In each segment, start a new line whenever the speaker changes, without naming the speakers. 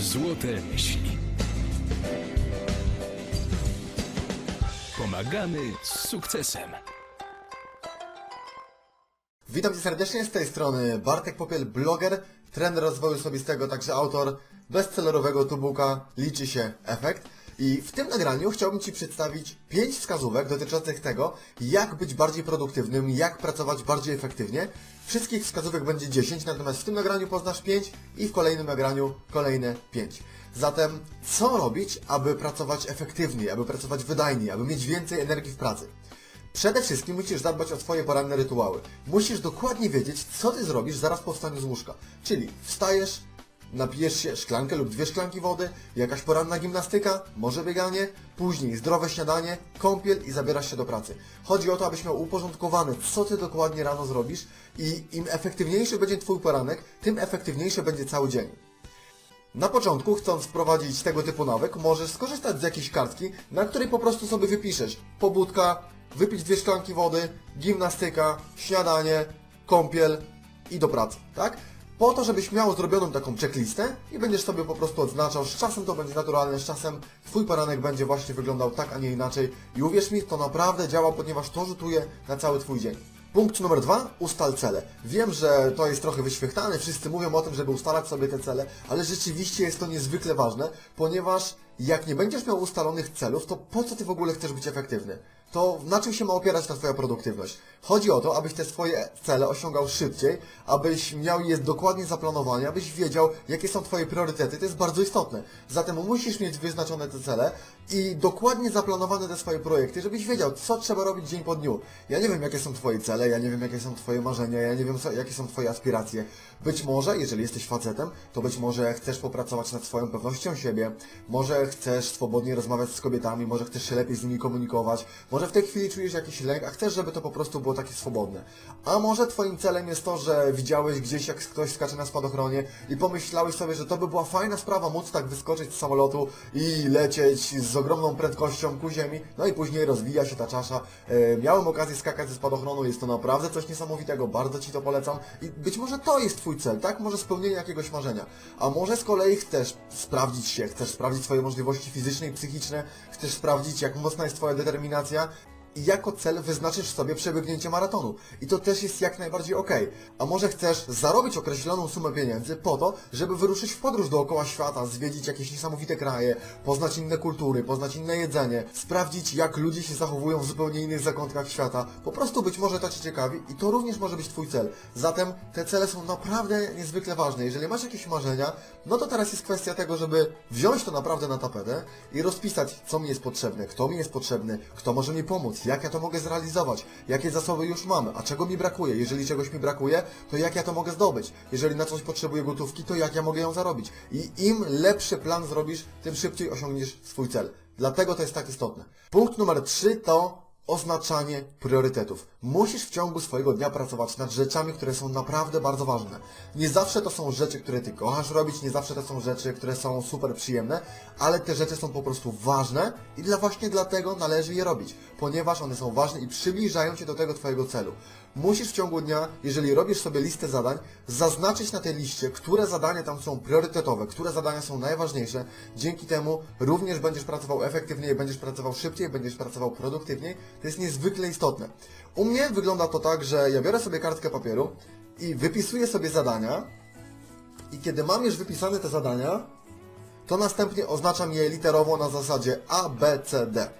Złote myśli. Pomagamy z sukcesem.
Witam Cię serdecznie z tej strony Bartek Popiel, bloger, trener rozwoju osobistego, także autor bestsellerowego tubuka Liczy się efekt. I w tym nagraniu chciałbym Ci przedstawić 5 wskazówek dotyczących tego, jak być bardziej produktywnym, jak pracować bardziej efektywnie. Wszystkich wskazówek będzie 10, natomiast w tym nagraniu poznasz 5 i w kolejnym nagraniu kolejne 5. Zatem co robić, aby pracować efektywniej, aby pracować wydajniej, aby mieć więcej energii w pracy? Przede wszystkim musisz zadbać o swoje poranne rytuały. Musisz dokładnie wiedzieć, co ty zrobisz zaraz po wstaniu z łóżka. Czyli wstajesz, napijesz się szklankę lub dwie szklanki wody, jakaś poranna gimnastyka, może bieganie, później zdrowe śniadanie, kąpiel i zabierasz się do pracy. Chodzi o to, abyś miał uporządkowane, co ty dokładnie rano zrobisz i im efektywniejszy będzie twój poranek, tym efektywniejszy będzie cały dzień. Na początku, chcąc wprowadzić tego typu nawyk, możesz skorzystać z jakiejś kartki, na której po prostu sobie wypiszesz pobudka, wypić dwie szklanki wody, gimnastyka, śniadanie, kąpiel i do pracy, tak? Po to, żebyś miał zrobioną taką checklistę i będziesz sobie po prostu odznaczał, z czasem to będzie naturalne, z czasem Twój poranek będzie właśnie wyglądał tak, a nie inaczej i uwierz mi, to naprawdę działa, ponieważ to rzutuje na cały Twój dzień. Punkt numer dwa, ustal cele. Wiem, że to jest trochę wyświechtane, wszyscy mówią o tym, żeby ustalać sobie te cele, ale rzeczywiście jest to niezwykle ważne, ponieważ jak nie będziesz miał ustalonych celów, to po co ty w ogóle chcesz być efektywny? To na czym się ma opierać ta Twoja produktywność? Chodzi o to, abyś te swoje cele osiągał szybciej, abyś miał je dokładnie zaplanowane, abyś wiedział, jakie są Twoje priorytety. To jest bardzo istotne. Zatem musisz mieć wyznaczone te cele i dokładnie zaplanowane te swoje projekty, żebyś wiedział, co trzeba robić dzień po dniu. Ja nie wiem, jakie są Twoje cele, ja nie wiem, jakie są Twoje marzenia, ja nie wiem, co, jakie są Twoje aspiracje. Być może, jeżeli jesteś facetem, to być może chcesz popracować nad swoją pewnością siebie, może chcesz swobodnie rozmawiać z kobietami, może chcesz się lepiej z nimi komunikować, może w tej chwili czujesz jakiś lęk, a chcesz, żeby to po prostu było takie swobodne. A może Twoim celem jest to, że widziałeś gdzieś, jak ktoś skacze na spadochronie i pomyślałeś sobie, że to by była fajna sprawa móc tak wyskoczyć z samolotu i lecieć z ogromną prędkością ku ziemi, no i później rozwija się ta czasza. E, miałem okazję skakać ze spadochronu, jest to naprawdę coś niesamowitego, bardzo Ci to polecam i być może to jest Twój cel, tak? Może spełnienie jakiegoś marzenia. A może z kolei chcesz sprawdzić się, chcesz sprawdzić swoje możliwości fizyczne i psychiczne, chcesz sprawdzić, jak mocna jest Twoja determinacja i jako cel wyznaczysz sobie przebiegnięcie maratonu. I to też jest jak najbardziej ok. A może chcesz zarobić określoną sumę pieniędzy po to, żeby wyruszyć w podróż dookoła świata, zwiedzić jakieś niesamowite kraje, poznać inne kultury, poznać inne jedzenie, sprawdzić jak ludzie się zachowują w zupełnie innych zakątkach świata. Po prostu być może to Cię ciekawi i to również może być Twój cel. Zatem te cele są naprawdę niezwykle ważne. Jeżeli masz jakieś marzenia, no to teraz jest kwestia tego, żeby wziąć to naprawdę na tapetę i rozpisać, co mi jest potrzebne, kto mi jest potrzebny, kto może mi pomóc, jak ja to mogę zrealizować, jakie zasoby już mamy, a czego mi brakuje. Jeżeli czegoś mi brakuje, to jak ja to mogę zdobyć. Jeżeli na coś potrzebuję gotówki, to jak ja mogę ją zarobić. I im lepszy plan zrobisz, tym szybciej osiągniesz swój cel. Dlatego to jest tak istotne. Punkt numer 3 to oznaczanie priorytetów. Musisz w ciągu swojego dnia pracować nad rzeczami, które są naprawdę bardzo ważne. Nie zawsze to są rzeczy, które ty kochasz robić, nie zawsze to są rzeczy, które są super przyjemne, ale te rzeczy są po prostu ważne i dla właśnie dlatego należy je robić, ponieważ one są ważne i przybliżają cię do tego twojego celu. Musisz w ciągu dnia, jeżeli robisz sobie listę zadań, zaznaczyć na tej liście, które zadania tam są priorytetowe, które zadania są najważniejsze. Dzięki temu również będziesz pracował efektywniej, będziesz pracował szybciej, będziesz pracował produktywniej. To jest niezwykle istotne. U mnie wygląda to tak, że ja biorę sobie kartkę papieru i wypisuję sobie zadania i kiedy mam już wypisane te zadania, to następnie oznaczam je literowo na zasadzie A, B, C, D.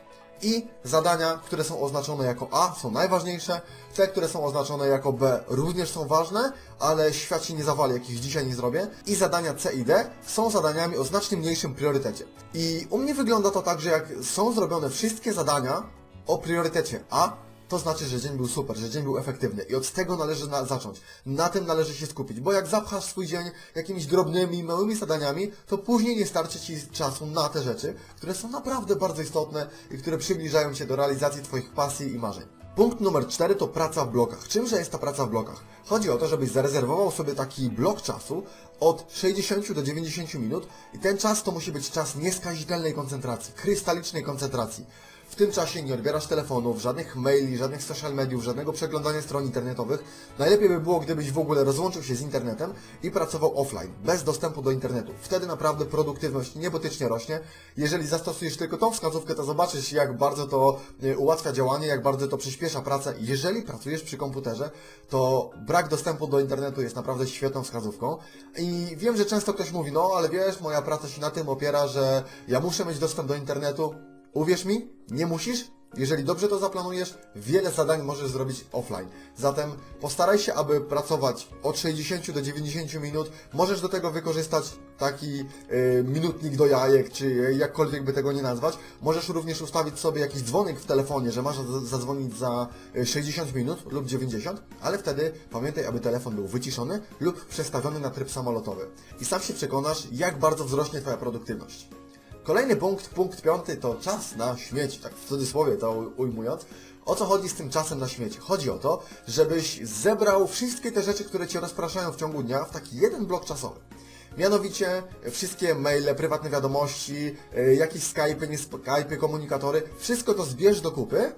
I zadania, które są oznaczone jako A są najważniejsze, te, które są oznaczone jako B również są ważne, ale świat się nie zawali, jak ich dzisiaj nie zrobię. I zadania C i D są zadaniami o znacznie mniejszym priorytecie. I u mnie wygląda to tak, że jak są zrobione wszystkie zadania o priorytecie A, to znaczy, że dzień był super, że dzień był efektywny i od tego należy na, zacząć. Na tym należy się skupić, bo jak zapchasz swój dzień jakimiś drobnymi, małymi zadaniami, to później nie starczy Ci czasu na te rzeczy, które są naprawdę bardzo istotne i które przybliżają Cię do realizacji Twoich pasji i marzeń. Punkt numer 4 to praca w blokach. Czymże jest ta praca w blokach? Chodzi o to, żebyś zarezerwował sobie taki blok czasu od 60 do 90 minut i ten czas to musi być czas nieskazitelnej koncentracji, krystalicznej koncentracji. W tym czasie nie odbierasz telefonów, żadnych maili, żadnych social mediów, żadnego przeglądania stron internetowych, najlepiej by było, gdybyś w ogóle rozłączył się z internetem i pracował offline, bez dostępu do internetu. Wtedy naprawdę produktywność niebotycznie rośnie. Jeżeli zastosujesz tylko tą wskazówkę, to zobaczysz, jak bardzo to e, ułatwia działanie, jak bardzo to przyspiesza pracę. Jeżeli pracujesz przy komputerze, to brak dostępu do internetu jest naprawdę świetną wskazówką. I wiem, że często ktoś mówi, no ale wiesz, moja praca się na tym opiera, że ja muszę mieć dostęp do internetu. Uwierz mi, nie musisz. Jeżeli dobrze to zaplanujesz, wiele zadań możesz zrobić offline. Zatem postaraj się, aby pracować od 60 do 90 minut. Możesz do tego wykorzystać taki y, minutnik do jajek, czy jakkolwiek by tego nie nazwać. Możesz również ustawić sobie jakiś dzwonek w telefonie, że masz za- zadzwonić za y, 60 minut lub 90, ale wtedy pamiętaj, aby telefon był wyciszony lub przestawiony na tryb samolotowy. I sam się przekonasz, jak bardzo wzrośnie Twoja produktywność. Kolejny punkt, punkt piąty, to czas na śmieci, tak w cudzysłowie to ujmując. O co chodzi z tym czasem na śmieci? Chodzi o to, żebyś zebrał wszystkie te rzeczy, które Cię rozpraszają w ciągu dnia w taki jeden blok czasowy. Mianowicie wszystkie maile, prywatne wiadomości, e, jakieś Skype'y, nie Skype'y, komunikatory, wszystko to zbierz do kupy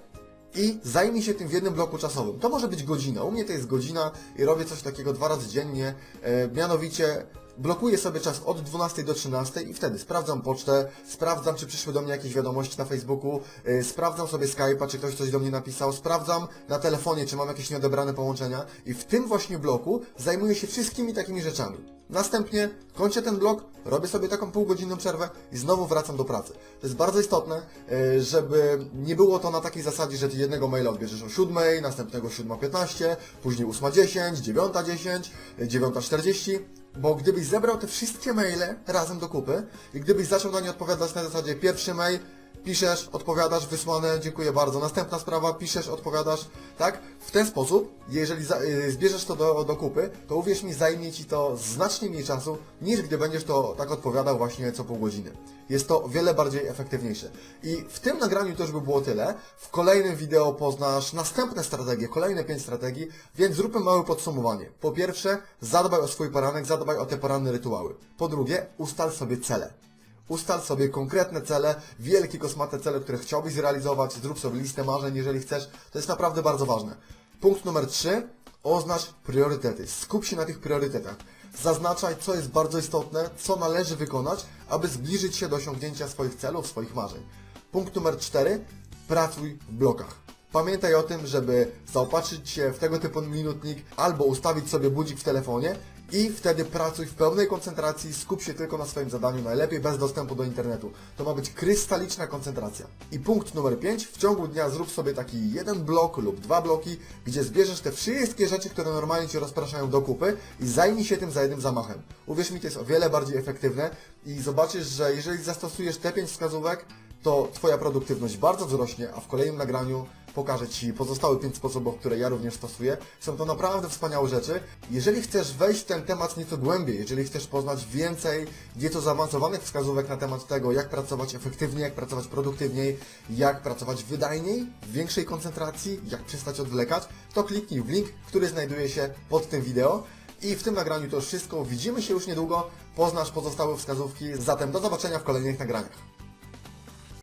i zajmij się tym w jednym bloku czasowym. To może być godzina. U mnie to jest godzina i robię coś takiego dwa razy dziennie. E, mianowicie blokuję sobie czas od 12 do 13 i wtedy sprawdzam pocztę, sprawdzam, czy przyszły do mnie jakieś wiadomości na Facebooku, e, sprawdzam sobie Skype'a, czy ktoś coś do mnie napisał, sprawdzam na telefonie, czy mam jakieś nieodebrane połączenia i w tym właśnie bloku zajmuję się wszystkimi takimi rzeczami. Następnie kończę ten blok, robię sobie taką półgodzinną przerwę i znowu wracam do pracy. To jest bardzo istotne, e, żeby nie było to na takiej zasadzie, że ty jednego maila odbierzesz o 7, następnego o 7.15, później 8.10, 9.10, e, 9.40, bo gdybyś zebrał te wszystkie maile razem do kupy i gdybyś zaczął na nie odpowiadać na zasadzie pierwszy mail, piszesz, odpowiadasz, wysłane, dziękuję bardzo. Następna sprawa, piszesz, odpowiadasz, tak? W ten sposób, jeżeli za, y, zbierzesz to do, do kupy, to uwierz mi, zajmie Ci to znacznie mniej czasu, niż gdy będziesz to tak odpowiadał właśnie co pół godziny. Jest to wiele bardziej efektywniejsze. I w tym nagraniu już by było tyle. W kolejnym wideo poznasz następne strategie, kolejne pięć strategii, więc zróbmy małe podsumowanie. Po pierwsze, zadbaj o swój poranek, zadbaj o te poranne rytuały. Po drugie, ustal sobie cele. Ustal sobie konkretne cele, wielkie kosmate cele, które chciałbyś zrealizować, zrób sobie listę marzeń, jeżeli chcesz. To jest naprawdę bardzo ważne. Punkt numer 3. Oznacz priorytety. Skup się na tych priorytetach. Zaznaczaj, co jest bardzo istotne, co należy wykonać, aby zbliżyć się do osiągnięcia swoich celów, swoich marzeń. Punkt numer 4. Pracuj w blokach. Pamiętaj o tym, żeby zaopatrzyć się w tego typu minutnik albo ustawić sobie budzik w telefonie i wtedy pracuj w pełnej koncentracji, skup się tylko na swoim zadaniu, najlepiej bez dostępu do internetu. To ma być krystaliczna koncentracja. I punkt numer 5. W ciągu dnia zrób sobie taki jeden blok lub dwa bloki, gdzie zbierzesz te wszystkie rzeczy, które normalnie Cię rozpraszają do kupy i zajmij się tym za jednym zamachem. Uwierz mi, to jest o wiele bardziej efektywne i zobaczysz, że jeżeli zastosujesz te 5 wskazówek, to Twoja produktywność bardzo wzrośnie, a w kolejnym nagraniu pokażę Ci pozostałe 5 sposobów, które ja również stosuję. Są to naprawdę wspaniałe rzeczy. Jeżeli chcesz wejść w ten temat nieco głębiej, jeżeli chcesz poznać więcej nieco zaawansowanych wskazówek na temat tego, jak pracować efektywnie, jak pracować produktywniej, jak pracować wydajniej, w większej koncentracji, jak przestać odwlekać, to kliknij w link, który znajduje się pod tym wideo. I w tym nagraniu to już wszystko. Widzimy się już niedługo. Poznasz pozostałe wskazówki. Zatem do zobaczenia w kolejnych nagraniach.